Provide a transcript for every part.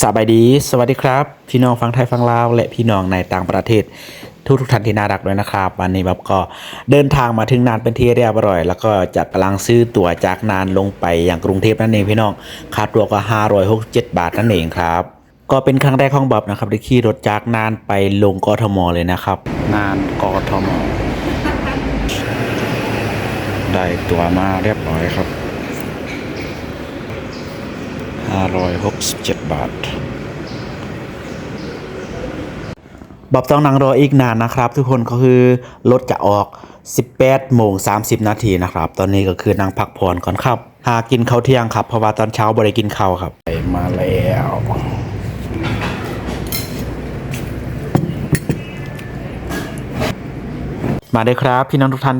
สบายดี สวัสดีครับ พี่น้องฟังไทยฟังลาว และพี่น้องในต่างประเทศ ทุกทุกท่านที่น่ารักด้วยนะครับ วันนี้แบบก็เดินทางมาถึงนานเป็นที่เรียบร้อย แล้วก็จะกำลังซื้อตั๋วจากนานลงไปอย่างกรุงเทพนั่นเองพี่น้องค่าตั๋วก็ 567 บาทนั่นเองครับ ก็เป็นครั้งแรกของบ๊อบนะครับที่ขี่รถจากนานไปลงกทมเลยนะครับ นานกทม ได้ตั๋วมาเรียบร้อยครับ 567 บาทบอบต้องนั่งรออีกนานนะครับ ทุกคนก็คือรถจะออก 18โมง30 นาทีนะครับ ตอนนี้ก็คือนั่งพักผ่อนก่อนครับ หากินข้าวเที่ยงครับ เพราะว่าตอนเช้าบ่ได้กินข้าวครับไปมาแล้วมาเลยครับ พี่น้องทุกท่าน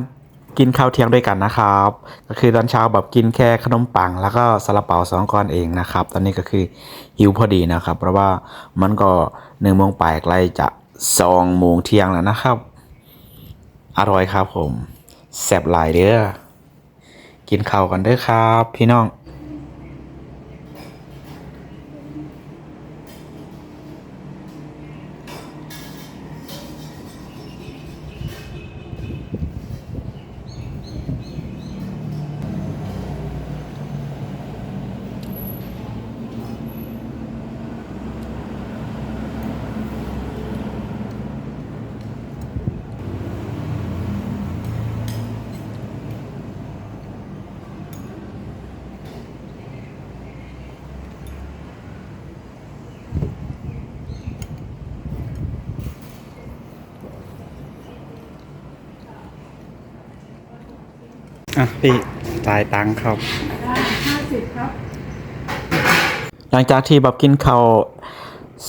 กินข้าวเที่ยงด้วยกันนะครับ ก็คือตอนเช้าแบบกินแค่ขนมปัง แล้วก็ซาลาเปาสองก้อนเองนะครับ ตอนนี้ก็คือหิวพอดีนะครับ เพราะว่ามันก็หนึ่งโมงปลายใกล้จะสองโมงเที่ยงแล้วนะครับ อร่อยครับผมแซ่บหลายเด้อกินข้าวกันเด้อครับ พี่น้อง อะพี่จ่ายตังค์ครับ ห้าสิบครับ หลังจากที่บับกินข้าว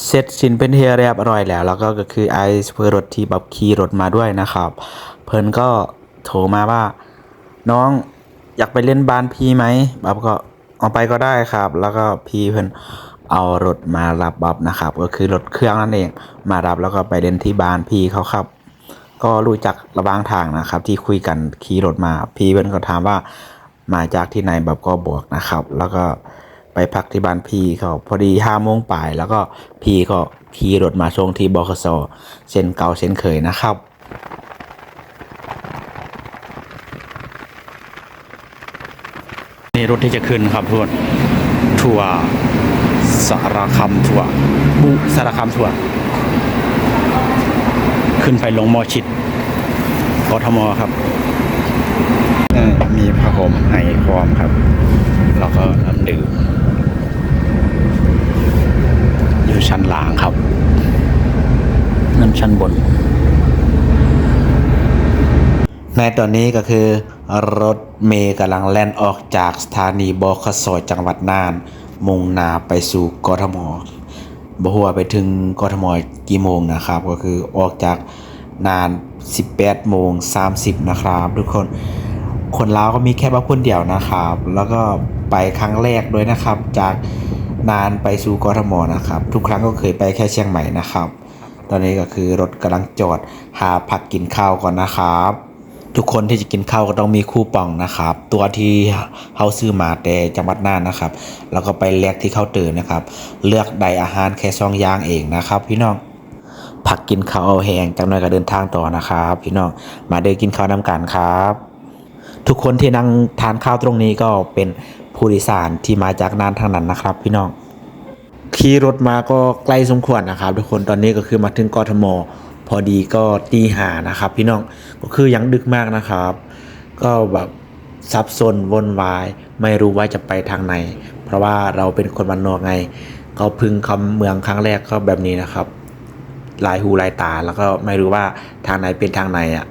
เสร็จสิ้นเป็นที่เรียบร้อยแล้ว แล้วก็ก็คือไอซ์เพื่อรถที่บับขี่รถมาด้วยนะครับ เพิ่นก็โทรมาว่า น้องอยากไปเล่นบ้านพี่ไหมบับก็เอาไปก็ได้ครับ แล้วก็พี่เพิ่นเอารถมารับบับนะครับ ก็คือรถเครื่องนั่นเอง มารับแล้วก็ไปเล่นที่บ้านพี่เขาครับ ก็รู้จักระหว่างทางนะครับ ที่คุยกันขี่รถมา พี่เพิ่นก็ถามว่ามาจากที่ไหนแบบก็บอกนะครับ แล้วก็ไปพักที่บ้านพี่เขาพอดีห้าโมงป่าย แล้วก็พี่ก็ขี่รถมาส่งที่บคสเช่นเก่าเช่นเคยนะครับนี่รถที่จะขึ้นครับทุกคนทัวร์สารคามทัวร์บุสารคามทัวร์ ขึ้นไปลงมอชิดกทมครับเอ่อมีผ้าห่มให้พร้อมครับ แล้วก็น้ำดื่มอยู่ชั้นล่างครับนั่นชั้นบน ในตอนนี้ก็คือรถเมย์กำลังแล่นออกจากสถานีบขสจังหวัดน่าน มุ่งหน้าไปสู่กทม บ่ฮู้ว่าไปถึงกทมกี่โมงนะครับ ก็คือออกจากนาน 18โมง30 นะครับ ทุกคนคนลาวก็มีแค่บักคนเดียวนะครับ แล้วก็ไปครั้งแรกด้วยนะครับ จากนานไปสู่กทมนะครับ ทุกครั้งก็เคยไปแค่เชียงใหม่นะครับ ตอนนี้ก็คือรถกำลังจอดหาพักกินข้าวก่อนนะครับ ทุกคนที่จะกินข้าวก็ต้องมีคูปองนะครับ ตัวที่เฮาซื้อมาแต่จังหวัดน่านนะครับ แล้วก็ไปแลกที่เคาน์เตอร์นะครับ เลือกใดอาหารแค่ซองย่างเองนะครับ พี่น้องผักกินข้าวเอาแหงจังหน่อยก็เดินทางต่อนะครับ พี่น้องมาเดินกินข้าวน้ำกันครับ ทุกคนที่นั่งทานข้าวตรงนี้ก็เป็นผู้โดยสารที่มาจากน่านทางนั้นนะครับ พี่น้องขี่รถมาก็ใกล้สมควรนะครับ ทุกคนตอนนี้ก็คือมาถึงกทม พอดีก็ตีหานะครับ พี่น้องก็คือยังดึกมากนะครับ ก็แบบซับซ้อนวนวาย ไม่รู้ว่าจะไปทางไหน เพราะว่าเราเป็นคนบ้านนอกไง ก็พึ่งคำเมืองครั้งแรกก็แบบนี้นะครับลายหูลายตาแล้วก็ไม่รู้ว่าทางไหนเป็นทางไหนอะ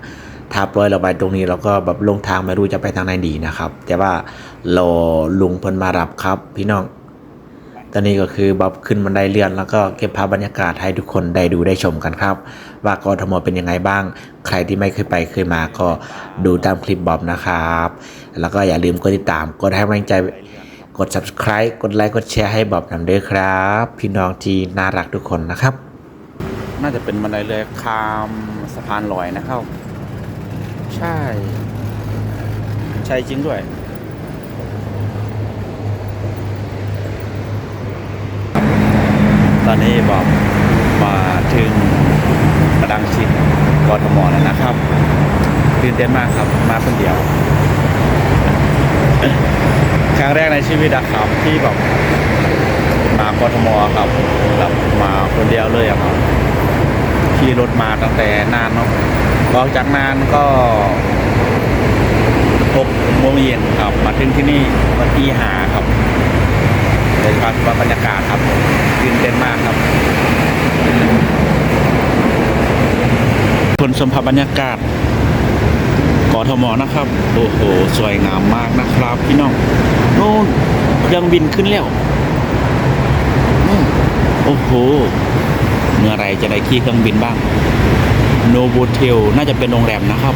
ถ้าปล่อยเราไปตรงนี้เราก็แบบลงทางไม่รู้จะไปทางไหนดีนะครับ แต่ว่ารอลุงเพิ่นมารับครับ พี่น้อง ตอนนี้ก็คือบ๊อบขึ้นบันไดเลื่อนแล้วก็เก็บภาพบรรยากาศให้ทุกคนได้ดูได้ชมกันครับ ว่ากทมเป็นยังไงบ้าง ใครที่ไม่เคยไปเคยมาก็ดูตามคลิปบ๊อบนะครับ แล้วก็อย่าลืมกดติดตาม กดให้กำลังใจ กด subscribe กดไลค์กดแชร์ให้บ๊อบนำด้วยครับ พี่น้องที่น่ารักทุกคนนะครับ น่าจะเป็นบันไดเลื่อนข้ามสะพานลอยนะครับ ใช่ ใช่จริงด้วยตอนนี้บอกมาถึง ชิดกทมแล้วนะครับตื่นเต้นมากครับมาคนเดียว ครั้งแรกในชีวิตอะครับที่แบบมากทมครับแบบมาคนเดียวเลยครับขี่รถมาตั้งแต่นานเนาะออกจากนานก็หกโมงเย็นครับมาถึงที่นี่วันที่หาครับโดยเฉพาะว่าบรรยากาศครับตื่นเต้นมากครับ คนชมภาพบรรยากาศกทมนะครับ โอ้โห สวยงามมากนะครับ พี่น้องโน่นเครื่องบินขึ้นแล้วโอ้โห เมื่อไรจะได้ขี่เครื่องบินบ้าง โนโ o เทลน่าจะเป็นโรงแรมนะครับ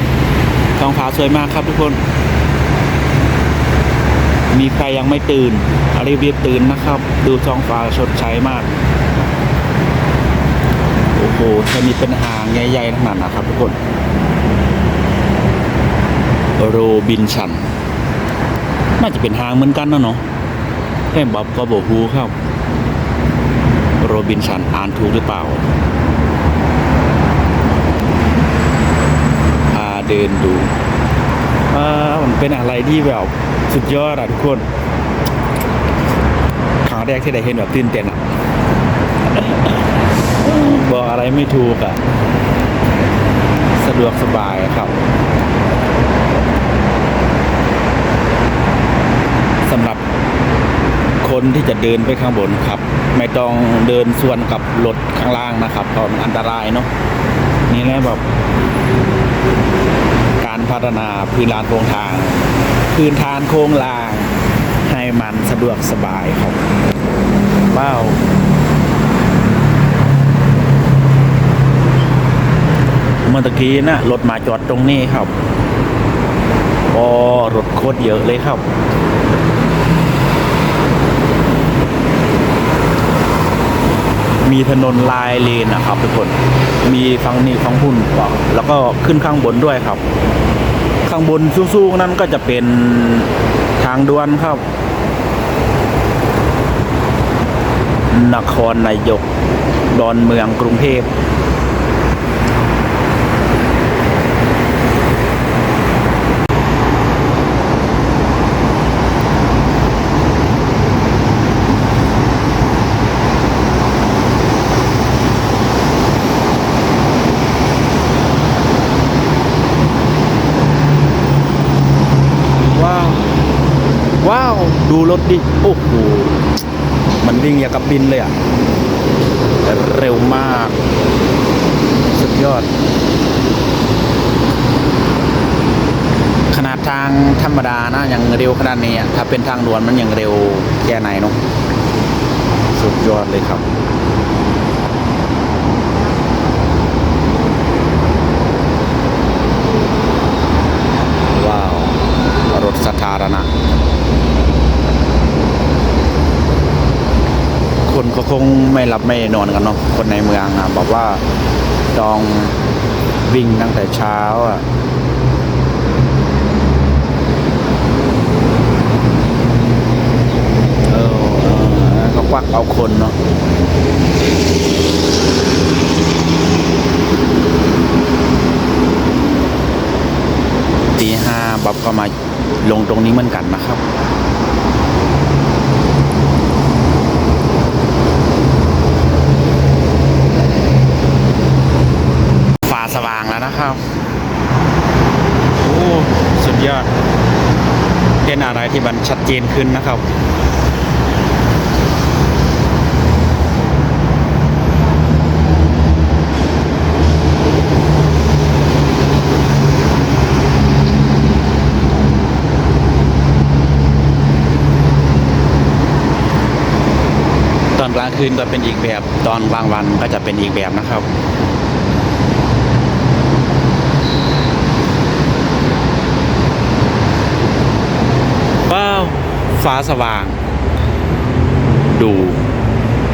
ท้องฟ้าสวยมากครับทุกคน มีใครยังไม่ตื่นรีบๆตื่นนะครับ ดูท้องฟ้าสดใสมาก อ้โหจะมีเป็นหางใหญ่ๆทั้งนั้นะครับทุกคนโรบินชัน น่าจะเป็นหางเหมือนกันนะเนาะแค่บ๊อบก็บอกฮูครับ โรบินชันอ่านถูกหรือเปล่าพาเดินดูอ่ามันเป็นอะไรที่แบบสุดยอดอะทุกคนครั้งแรกที่ได้เห็นแบบตื่นเต้นอะ บอกอะไรไม่ถูกอะสะดวกสบายครับสำหรับคนที่จะเดินไปข้างบนครับ ไม่ต้องเดินส่วนกับรถข้างล่างนะครับเพราะมันอันตรายเนาะนี่แหละแบบการพัฒนาพื้นลานโครงทาง พื้นทานโค้งลางให้มันสะดวกสบายครับว้าว เมื่อตะกี้นะรถมาจอดตรงนี้ครับโอ้รถโคตรเยอะเลยครับ มีถนนลายเลนนะครับทุกคน มีฝั่งนี้ฝั่งหุ่นก่อนแล้วก็ขึ้นข้างบนด้วยครับ ข้างบนสูงๆนั้นก็จะเป็นทางด่วนครับ นครนายก ดอนเมืองกรุงเทพ ว้าว ว้าว ดิโอ้โหมันวิ่งอย่างกับบินเลยอะ่ะเร็วมาก สุดยอด ขนาดทางธรรมดานะยังเร็วขนาดนี้ถ้าเป็นทางด่วนมันยังเร็วแค่ไหนเนาะสุดยอดเลยครับ ว้าว รถสาธารณะ คนก็คงไม่หลับไม่นอนกันเนาะคนในเมืองอะบอกว่าต้องวิ่งตั้งแต่เช้าอะเออเขาควักเอาคนเนาะตีห้าบ๊อบก็มาลงตรงนี้เหมือนกันนะครับ ฟ้าสว่างแล้วนะครับ โอ้ สุดยอดเห็นอะไร ที่มันชัดเจนขึ้นนะครับตอนกลางคืนก็เป็นอีกแบบตอนกลางวันก็จะเป็นอีกแบบนะครับ ว้าว ฟ้าสว่าง ดู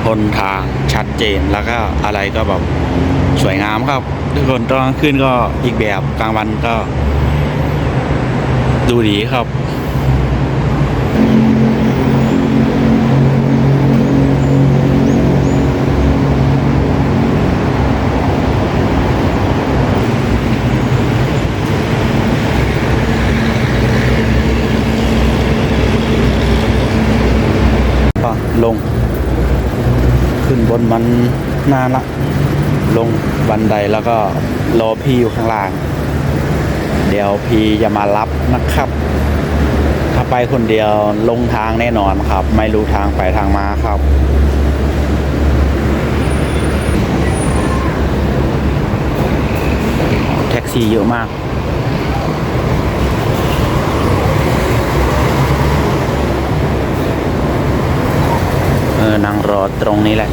หนทางชัดเจนแล้วก็อะไรก็แบบสวยงามครับ ทุกคนตอนกลางคืนก็อีกแบบกลางวันก็ ดูดีครับ บน มันนานละลงบันไดแล้วก็รอพี่อยู่ข้างล่าง เดี๋ยวพี่จะมารับนะครับ ถ้าไปคนเดียวลงทางแน่นอนครับ ไม่รู้ทางไปทางมาครับแท็กซี่เยอะมากเออนั่งรอตรงนี้แหละ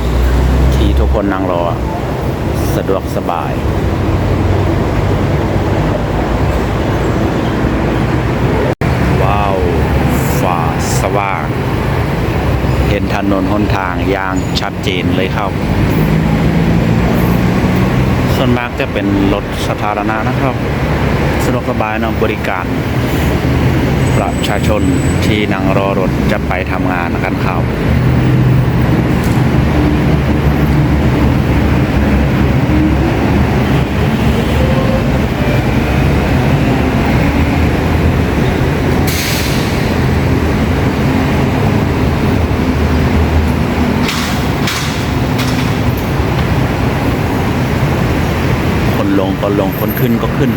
ทุกคนนั่งรอ สะดวกสบาย ว้าวฟ้าสว่าง เห็นถนนหนทางอย่างชัดเจนเลยครับ ส่วนมากจะเป็นรถสาธารณะนะครับ สะดวกสบายนะบริการ ประชาชนที่นั่งรอรถจะไปทำงานกันครับ ก็ลงคนขึ้นก็ขึ้น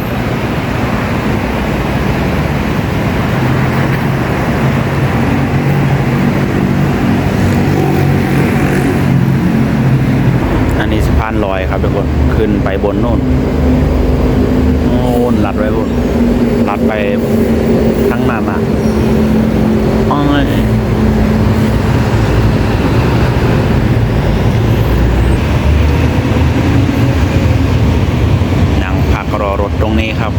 อันนี้สะพานลอยครับทุกคน ขึ้นไปบนโน่นโน่นลัดไว้บนลัดไปทั้งนั้นอะอ้อยนั่งพักรอรถ ตรงนี้ครับ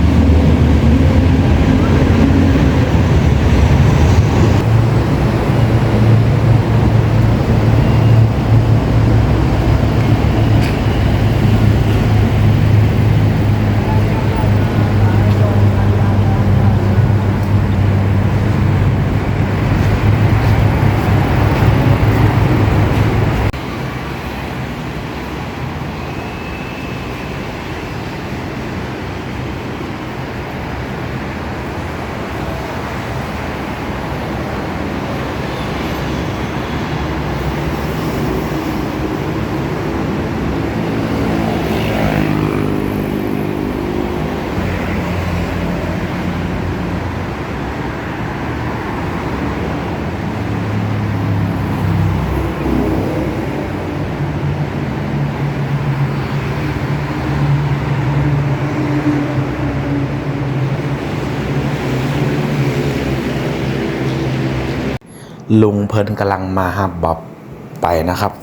ลุงเพิ่นกำลังมาหับบ๊อบไปนะครับ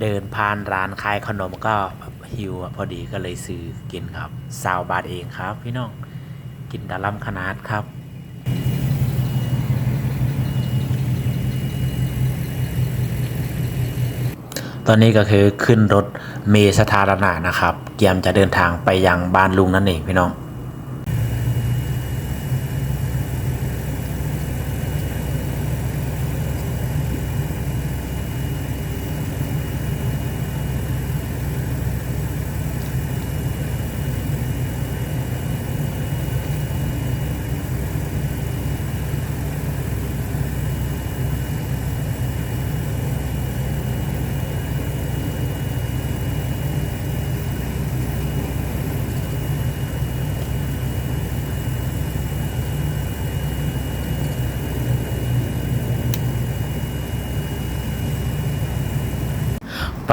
เดิน ผ่านร้านขายขนมก็หิวพอดีก็เลยซื้อกินครับสาวบาทเองครับ พี่น้องกินดาลัมขนาดครับตอนนี้ก็คือขึ้นรถเมสาธารณะนะครับ เกียมจะเดินทางไปยังบ้านลุงนั่นเองพี่น้อง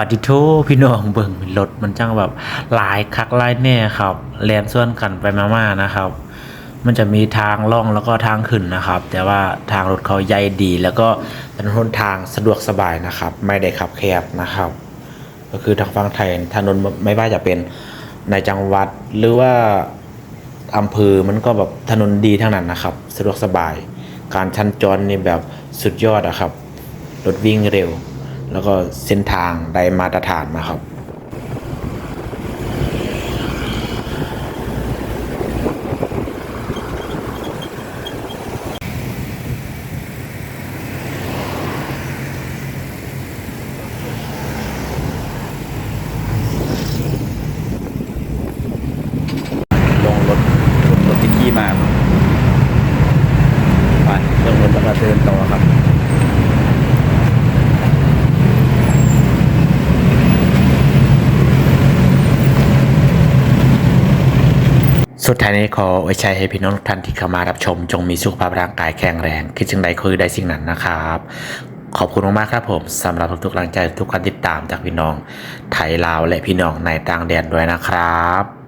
าติโทพี่น้องเบิ่งรถมันจังแบบหลายคักหลายแน่ครับแลนส่วนกันไปมาๆนะครับ มันจะมีทางล่องแล้วก็ทางขึ้นนะครับ แต่ว่าทางรถเขาใหญ่ดี แล้วก็เป็นหนทางสะดวกสบายนะครับ ไม่ได้ขับแคบนะครับ ก็คือทางฝั่งไทยถนนไม่ว่าจะเป็นในจังหวัดหรือว่าอำเภอมันก็แบบถนนดีทั้งนั้นนะครับ สะดวกสบาย การชันจรนี่แบบสุดยอดอะครับรถวิ่งเร็ว แล้วก็เส้นทางได้มาตรฐานนะครับ ลงรถรถที่ขี่มาไปลงรถแล้วก็เดินต่อครับ สุดท้ายนี้ขอไว้ใช้ให้พี่น้องทุกท่านที่เข้ามารับชม จงมีสุขภาพร่างกายแข็งแรง คิดจึงใดคือได้สิ่งนั้นนะครับ ขอบคุณมากๆครับผมสำหรับทุกกำลังใจทุกการติดตามจากพี่น้องไทยลาวและพี่น้องในต่างแดนด้วยนะครับ